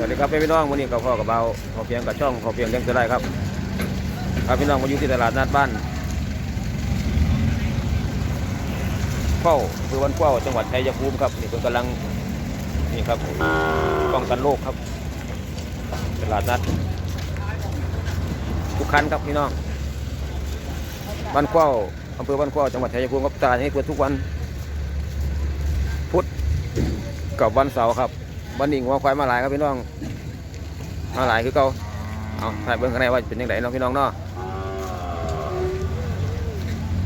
สวัสดีครับพี่น้องวันนี้กับพ่อกับเบาพอเพียงกับช่องพอเพียงเลี้ยงจะได้ครับ ครับพี่น้องมาอยู่ที่ตลาดนัดบ้านเข้าคือวันเข้าจังหวัดชัยภูมิครับนี่เพิ่นกำลังนี่ครับป้องกันโรคครับ ตลาดนัดทุกคันครับพี่น้องบ้านเข้าอำเภอบ้านเข้าจังหวัดชัยภูมิครับตลาดนี้เปิดทุกวัน พุธกับวันเสาร์ครับ วันนี้งัวควายมาหลายครับพี่น้อง มาหลายคือเก่าเอาถ่ายเบิ้องข้างในว่าเป็นยังไงเนาะพี่น้องเนาะ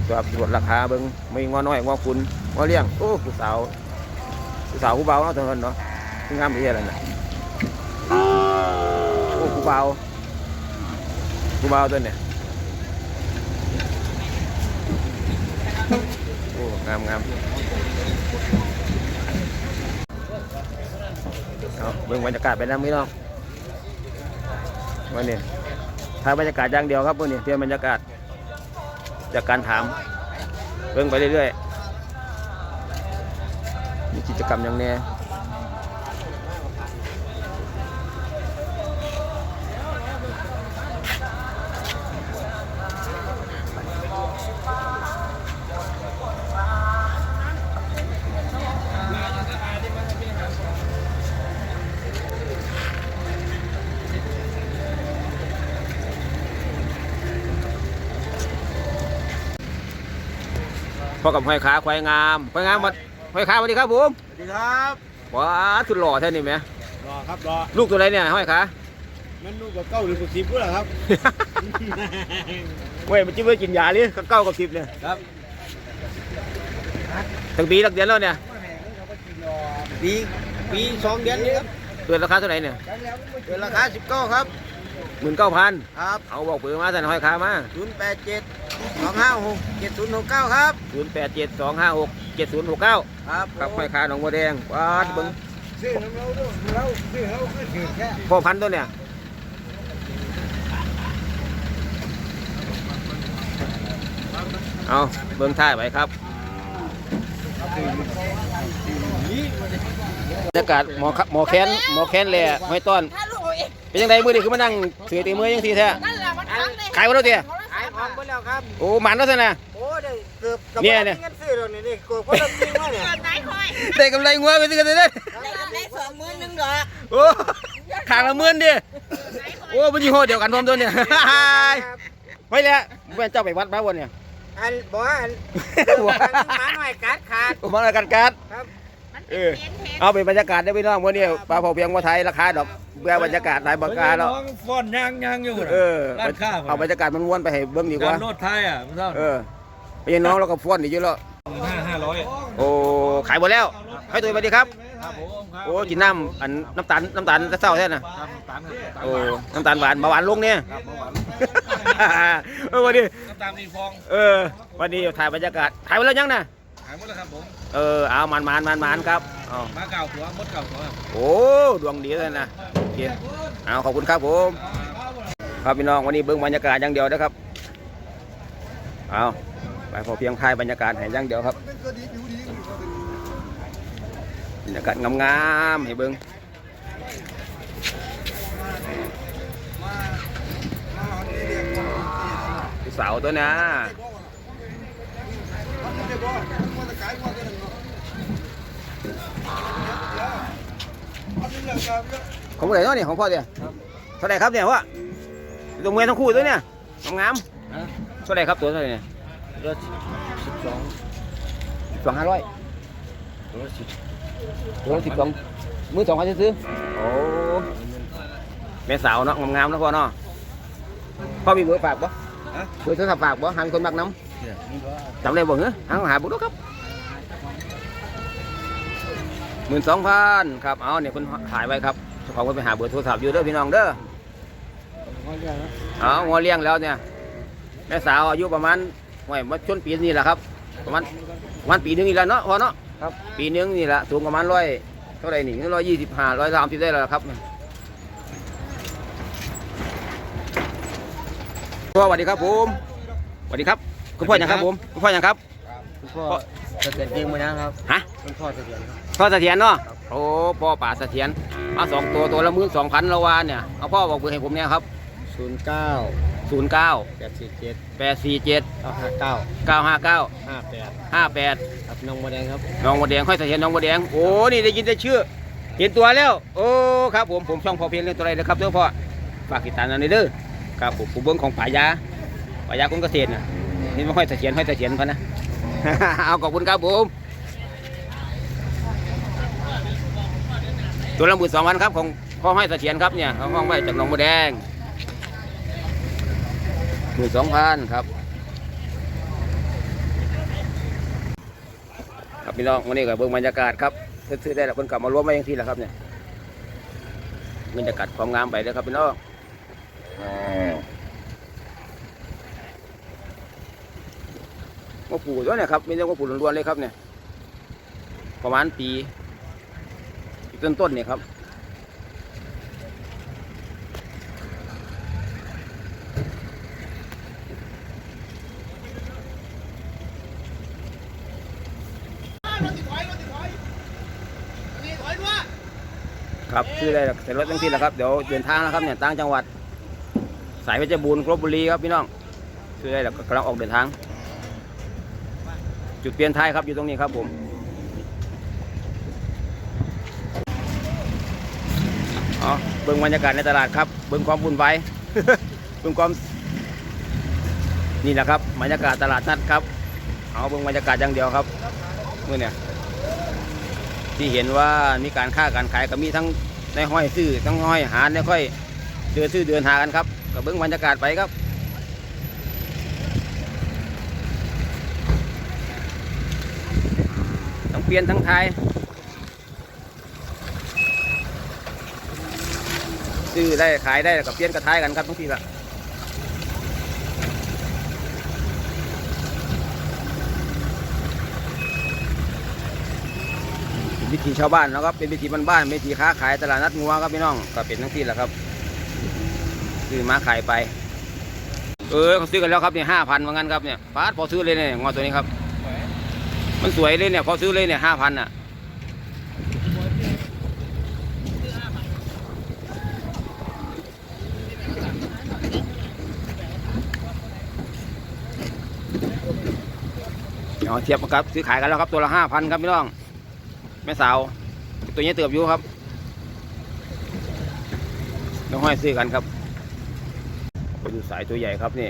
ตัวตรวจราคาเบิ้งไม่งัวน้อยงัวคุณงัวเลี้ยง โอ้ผู้สาวผู้สาวผู้เบาเนาะทุกคนเนาะที่งามดีอะไรนะโอ้ผู้เบาผู้เบาตัวเนี่ยโอ้งามงาม เอาเบิ่งบรรยากาศไปแล้วพี่น้องวันนี้ถ่ายบรรยากาศอย่างเดียวครับวันนี้เตรียมบรรยากาศ จากการถาม เบิ่งไปเรื่อยๆมีกิจกรรมอย่างแนี้ พอกับห้อยขาควายงามควายงามมาห้อยขาสวัสดีครับผมสวัสดีครับว้าสุดหล่อแท้นี่ไหมรอครับรอลูกตัวไหนเนี่ยห้อยขามันลูกกับเก้าหรือกับสิบกูเหรอครับเว้ยมันจิ้มไว้กินยาเลยเก้ากับสิบเนี่ยครับตั้งปีตั้งเดือนแล้วเนี่ยปีปีสองเดือนนี้ครับเกินราคาเท่าไหร่เนี่ยเดือนราคาสิบเก้าครับหมื่นเก้าพันครับเอาบอกเปิดมาสั่นห้อยขามาศูนย์แปดเจ็ด สองห้าหกเจ็ดศูนย์หกเก้าครับศูนย์แปดเจ็ดสองห้าหกเจ็ดศูนย์หกเก้าครับกับห้อยขาหนองบัวแดงว้าดเบิ้งซื้อน้ำเราด้วยเราซื้อเราขึ้นถึงแค่พ่อพันธุ์ตัวเนี่ยเอาเบิ้งท่ายไปครับบรรยากาศหมอครับหมอแค้นหมอแค้นแหล่ห้อยต้อนถ้าลูกเอาเองเป็นยังไงมือนี่คือมานั่งถือตีมือยังทีแท้นั่นแหละมันทั้งเลยขายบ่แล้วเตี้ยขาย ของไปแล้วครับ โอ้หมันแล้วสินะ โอ้ได้เกือบกับเนี่ยเนี่ย เงินซื้อเราเนี่ยนี่เกือบคนละจริงวะเนี่ยเกิดไหนคอยได้กำไรงัวไปสิกันเลยได้กำไรสองหมื่นหนึ่งดอกโอ้ขางละหมื่นดิโอ้เป็นยี่ห้อเดียวกันพร้อมตัวเนี่ยไปแล้วแม่นเจ้าไปวัดมาวันเนี่ย อันบอกว่าอันว้าหมาหน่อยกัดขาด ผมมาแล้วกันการดครับมัน เอเป็นอเห็นเห็นเอาเป็นบรรยากาศได้พี่น้องวันนี้ปลาเผาเพียงว่าไทยราคาดอกเบื่อบรรยากาศหลายบรรยากาศแล้วน้องฟ้อนยางยางอยู่น่ะเออร้านค้าเอาบรรยากาศมันม้วนไปให้เบิ้งดีกกาว่ารโนดไทยอะมันเท่าเออไปยังน้องเราก็ฟ้อนอีกเยอะแล้วห้าห้าร้อยโอ้ขายหมดแล้วให้ตัวสวัสดีครับ ครับผมครับโอ้กินน้ำอันน้ำตาลน้ำตาลจะเศร้าแท้น่ะครับตามครับโอ้น้ำตาลหวานเบาหวานลงเนี่ย ครับเมื่อวาน เออวันนี้ น้ำตาลมีฟอง เออวันนี้ถ่ายบรรยากาศถ่ายไปแล้วยังนะหายหมดแล้วครับผมเออเอามันมันมันมันครับเอามาเก่าหัวมดเก่าหัวครับโอ้ดวงดีเลยนะโอเคเอาขอบคุณครับผม ครับพี่น้องวันนี้เบิ้งบรรยากาศอย่างเดียวนะครับเอาไปพอเพียงถ่ายบรรยากาศให้อย่างเดียวครับบรรยากาศงามๆให้เบิ้งผู้สาวตัวนะ ของผู้ใดเนาะเนี่ยของพ่อเนี่ยเท่าไหร่ครับเนี่ยวะตัวเมียทั้งคู่ตัวเนี่ยงามๆเท่าไหร่ครับตัวเท่าไหร่เนี่ยรถสิบสองสองห้าร้อยรถสิบตัวละสิบสองมือสองพันซื้อโอ้แม่สาวเนาะงามๆเนาะพ่อเนาะพ่อมีเบอร์ฝากบ่เบอร์โทรศัพท์ฝากบ่หามีคนมักน้เนี่ยนี่ว่าำจำได้บ่เหรอหาหาบุรุษครับห มื่นสองพันครับ เอาเนี่ยคนถ่ายไว้ครับเจ้าของคนไปหาเบอร์โทรศัพท์อยู่เด้อพี่น้องเด้อเขาเรียกนะเอางัวเลี้ยงแล้วเนี่ย แม่สาวอายุประมาณไม่มาชนปีนี่แหละครับ ประมาณประมาณปีหนึงนี่แหละเนาะพอเนาะครับ ปีหนึงนี่แหละสูงประมาณร้อยเท่าไหร่นี่ร้อยยี่สิบห้าร้อยสามสิบได้แล้วล่ะครับพ่อสวัสดีครับผมสวัสดีครับ คุณพ่อยังครับผม คุณพ่อยังครับคุณพ่อ เสถียรจริงไหมนะครับฮะคุณพ่อเสถียรครับ พ่อเสถียรเนาะโอ้พ่อป่าเสถียรมาสองตัวตัวละหมื่นสองพันละวานเนี่ยเอาพ่อบอกเบอร์ให้ผมเนี่ยครับศูนย์เก้าศูนย์เก้าแปดสี่เจ็ดแปดสี่เจ็ดเก้าห้าเก้าเก้าห้าเก้าห้าแปดห้าแปดครับน้องโมแดงครับน้องบัวแดงค่อยเสถียรน้องบัวแดงโอ้นี่ได้ยินแต่ชื่อเห็นตัวแล้ว โอ้ครับผมผมช่องพอเพียงเรื่องตัวอะไรนะครับเด้อพ่อฝากติดตามหนอยเด้อครับผมผู้เบิ้งของป่ายาป่ายาคงเกษตรนะนี่ไม่ค่อยเสถียรค่อยเสถียรพะนะ เอาขอบคุณครับผมตัวละหมื่นสองพันครับของพ่อให้เสถียรครับเนี่ยเขาห้องไว้จากหนองบัวแดงหมื่นสองพันครับครับพี่น้องวันนี้ก็เบิ่งบรรยากาศครับซื้อๆได้แล้วคนกลับมารวมไว้ยังที่แหละครับเนี่ยบรรยากาศความงามไปเลยครับพี่น้อง ว่าปลูตัวเนี่ยครับไมีแต่ว่าปลูกล้วนๆเลยครับเนี่ย ประมาณปีปีต้นๆเนี่ยครับครับซื้อได้แล้วเสร็จรถทั้งที่แหละครับเดี๋ยวเดินทางแล้วครับเนี่ยต่างจังหวัด สายเพชรบูรณ์กลบบุรีครับพี่น้องซื้อได้แล้วก็กำลังออกเดินทาง จุดเปลี่ยนท้ายครับอยู่ตรงนี้ครับผมอ๋อเบิ่งบรรยากาศในตลาดครับ เบิ่งความวุ่นวายเบิ่งความนี่แหละครับบรรยากาศตลาดนัดครับ เอาเบิ่งบรรยากาศอย่างเดียวครับเมื่อเนี่ยที่เห็นว่ามีการค้าการขายก็มีทั้งในห้อยซื้อทั้งห้อยหาในค่อยเดินซื้อเดินหากันครับก็เบิ่งบรรยากาศไปครับ ทั้ง เปลี่ยนทั้งไทยซื้อได้ขายได้กับเปลี่ยนกระทายกันครับทุกทีละวิถีชาวบ้านนะครับเป็นวิถีบ้านๆวิถีค้าขายตลาดนัดงัวครับพี่น้องก็เป็นทั้งที่แหละครับซื้อมาขายไป เออเขาซื้อกันแล้วครับเนี่ยห้าพันเหมือนกันครับเนี่ยฟาดพอซื้อเลยเนี่ยงอตัวนี้ครับ มันสวยเลยเนี่ยพอซื้อเลยเนี่ยห้าพันอะเอาเทียบกันครับซื้อขายกันแล้วครับตัวละห้าพันครับพี่น้องแม่สาวตัวนี้เติบอยู่ครับน้องห้อยซื้อกันครับไปดูสายตัวใหญ่ครับนี่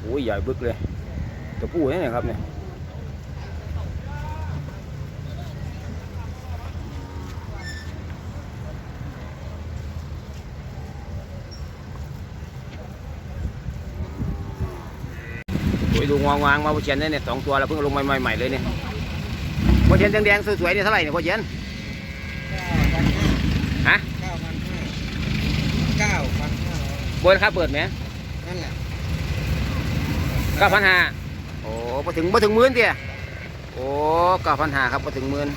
โอ้ยใหญ่บึกเลยตัวผู้เนี่ยครับเนี่ย ยดูงวางวางมาพ่อเชียนเนี่ยสองตัวแล้วเพิ่งลงใหม่ๆเลยเนี่ยพ่อเชียนแดงๆสวยๆเนี่ยเท่าไหร่เนี่ยพ่อเชียนฮะเก้าพันห้าเก้าพันห้าร้อยเปิดครับเปิดไหมนั่นแหละเก้าพันห้าโอ้พอถึงพอถึงหมื่นเดียโอ้เก้าพันห้าครับพอถึงหมื่น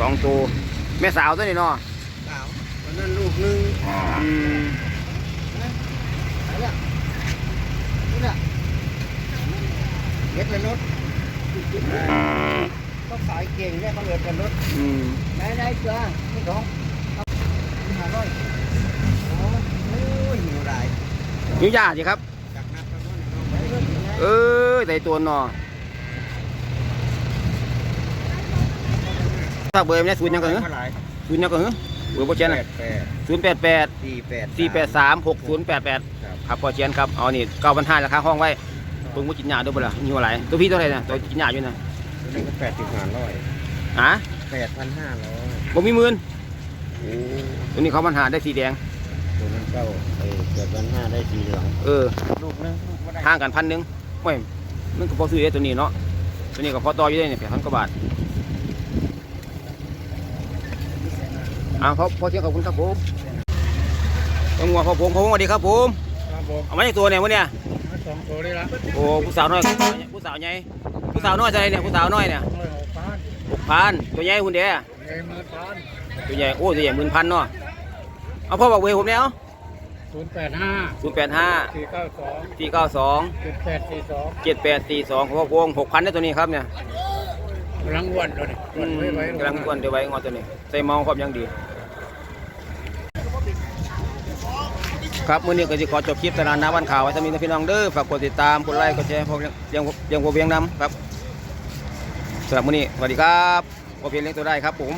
สองตัวแม่สาวตัวนี้เนาะสาววั นนั้นลูกหนึงอืมไหนล่ะนี่น่ะเม็ดละนดก็ขายเก่งเนี่ยเขาเอิดกันรถอืมไหนไหนเสือนี่ของหาร้อยโอ้ยหิวไรนิ้วยาสิครับ จากนัดกันว่าน้องไปเรื่อยๆเออแต่ตัวเนาะถ้าเบอร์ไม่ได้ศูนย์ยังก็เหรอหลายศูนย์ยังก็เหรอ เบอร์พ่อเชียนแปอะดแปดศูนย์แปดแปดสี่แปดสี่แปดสามหกศูนย์แปดแปดครับครับพ่อเชียนครับเอานี่เก้าพันห้าราคาห้องไว้เพิ่งมุจินยาด้วยเปล่ายี่ห้ออะไรตัวพี่เท่าไหร่นะตัวจินยาอยู่นะตัวนี้ก็แปดสิบห้าร้อยฮะแปดพันห้าร้อยบ่มีหมื่นโอ้ตัวนี้เขาพันหาได้สีแดงตัวนั้นเก้าเออแปดพันห้าได้สีเหลืองเออลูกนึงลูกก็ได้ห่างกันพันหนึ่งไม่มันก็พอซื้อได้ตัวนี้เนาะตัวนี้ก็พอต่ออยู่ได้เนี่ยแปดพันกว่าบาท อ่าพอพอเที่ยวขอบคุณครับผมต้องงัวขอบผมขอบผมสวัสดีครับผมครับผมเอามาจากตัวเนี่ยวันเนี่ยสองตัวได้ละโอ้ผู้สาวน้อยผู้สาวใหญ่ผู้สาวน้อยอะไรเนี่ยผู้สาวน้อยเนี่ยร้อยหกพันหกพันตัวใหญ่หุ่นเดียเงินหมื่นพันตัวใหญ่โอ้ตัวใหญ่หมื่นพันเนาะเอาพ่อบอกเบอร์ผมเนี่ยเอาศูนย์แปดห้าศูนย์แปดห้าสี่เก้าสองสี่เก้าสองเจ็ดแปดสี่สองเจ็ดแปดสี่สองของพ่อพวงหกพันได้ตัวนี้ครับเนี่ยกำลังอ้วนเลยอืมกำลังอ้วนเดี๋ยวไว้งอตัวนี้ใส่เมาครับยังดี ครับมื้อนี้ก็จะขอจบคลิปตลาดน้ำวันข่าวไว้ถ้ามีพี่น้องเด้อฝากกดติดตามกดไลค์กดแชร์พวกเลี้ยงเลี้ยงเลี้ยงวัวเลี้ยงน้ำครับสำหรับมื้อนี้สวัสดีครับพอเพียงเลี้ยงตัวได้ครับผม